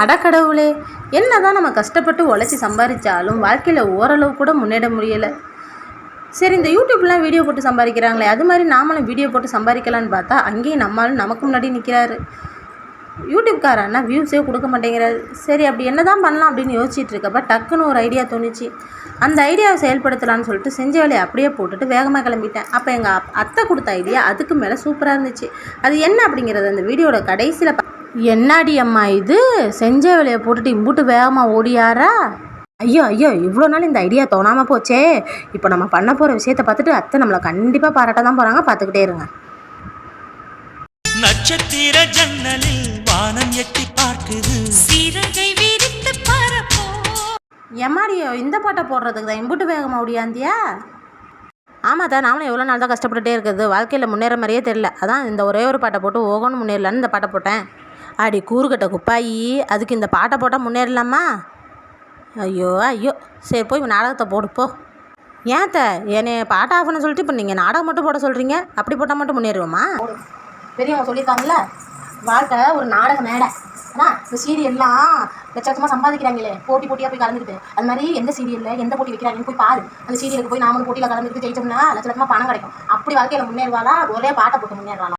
அடக்கடவுளே. என்னதான் நம்ம கஷ்டப்பட்டு உழைச்சி சம்பாதிச்சாலும் வாழ்க்கையில் ஓரளவு கூட முன்னேற முடியலை. சரி இந்த யூடியூப்லாம் வீடியோ போட்டு சம்பாதிக்கிறாங்களே அது மாதிரி நாமளும் வீடியோ போட்டு சம்பாதிக்கலான்னு பார்த்தா அங்கேயும் நம்மளும் நமக்கு முன்னாடி நிற்கிறாரு யூடியூப்காரன்னா வியூஸே கொடுக்க மாட்டேங்கிறாரு. சரி அப்படி என்ன தான் பண்ணலாம் அப்படின்னு யோசிச்சுட்டு இருக்கப்ப டக்குன்னு ஒரு ஐடியா தோணுச்சு. அந்த ஐடியாவை செயல்படுத்தலாம்னு சொல்லிட்டு செஞ்ச வேலையை அப்படியே போட்டுட்டு வேகமாக கிளம்பிட்டேன். அப்போ எங்கள் அத்தை கொடுத்த ஐடியா அதுக்கு மேலே சூப்பராக இருந்துச்சு. அது என்ன அப்படிங்கிறது அந்த வீடியோட கடைசியில் என்னாடி அம்மா இது? செஞ்ச வேலையை போட்டுட்டு இம்புட்டு வேகமாக ஓடியாரா? ஐயோ ஐயோ இவ்வளோ நாள் இந்த ஐடியா தோணாமல் போச்சே. இப்போ நம்ம பண்ண போகிற விஷயத்தை பார்த்துட்டு அத்தை நம்மளை கண்டிப்பாக பாராட்ட தான் போகிறாங்க பார்த்துக்கிட்டே இருங்க. நட்சத்திர ஜன்னலில் வானம் எட்டி பார்க்குது. சிறகை விரித்து பரப்போ. எம்மாடியோ இந்த பாட்டை போடுறதுக்கு தான் இம்புட்டு வேகமாக ஓடியாந்தியா? ஆமாம் தான் நாமளும் எவ்வளோ நாள் தான் கஷ்டப்பட்டுட்டே இருக்குது. வாழ்க்கையில் முன்னேற மாதிரியே தெரில அதான் இந்த ஒரே ஒரு பாட்டை போட்டு ஓகோன்னு முன்னேறலான்னு இந்த பாட்டை போட்டேன். அடி கூறுகட்ட குப்பாயி அதுக்கு இந்த பாட்டை போட்டால் முன்னேறலாமா? ஐயோ ஐயோ. சரி போய் நாடகத்தை போடு போ. ஏன் த என்னை பாட்டை ஆஃப் பண்ண சொல்லிட்டு இப்போ நீங்கள் நாடகம் மட்டும் போட சொல்கிறீங்க அப்படி போட்டால் மட்டும் முன்னேறுவோமா? பெரியவங்க சொல்லியிருக்காங்கல்ல வாழ்க்கை ஒரு நாடக மேடை. ஆனால் இந்த சீரியல்லாம் லட்சமாக சம்பாதிக்கிறாங்களே போட்டி போட்டியாக போய் கலந்துக்கிட்டு. அது மாதிரி எந்த சீரியலில் எந்த போட்டி வைக்கிறாங்கன்னு போய் பாரு. அந்த சீரியலுக்கு போய் நாமளும் போட்டியில் கலந்துக்கிட்டு ஜெயிச்சோம்னா லட்ச லட்சமாக பணம் கிடைக்கும். அப்படி வாழ்க்கையில் முன்னேறுவாளா? ஒரே பாட்டை போட்டு முன்னேறலாம்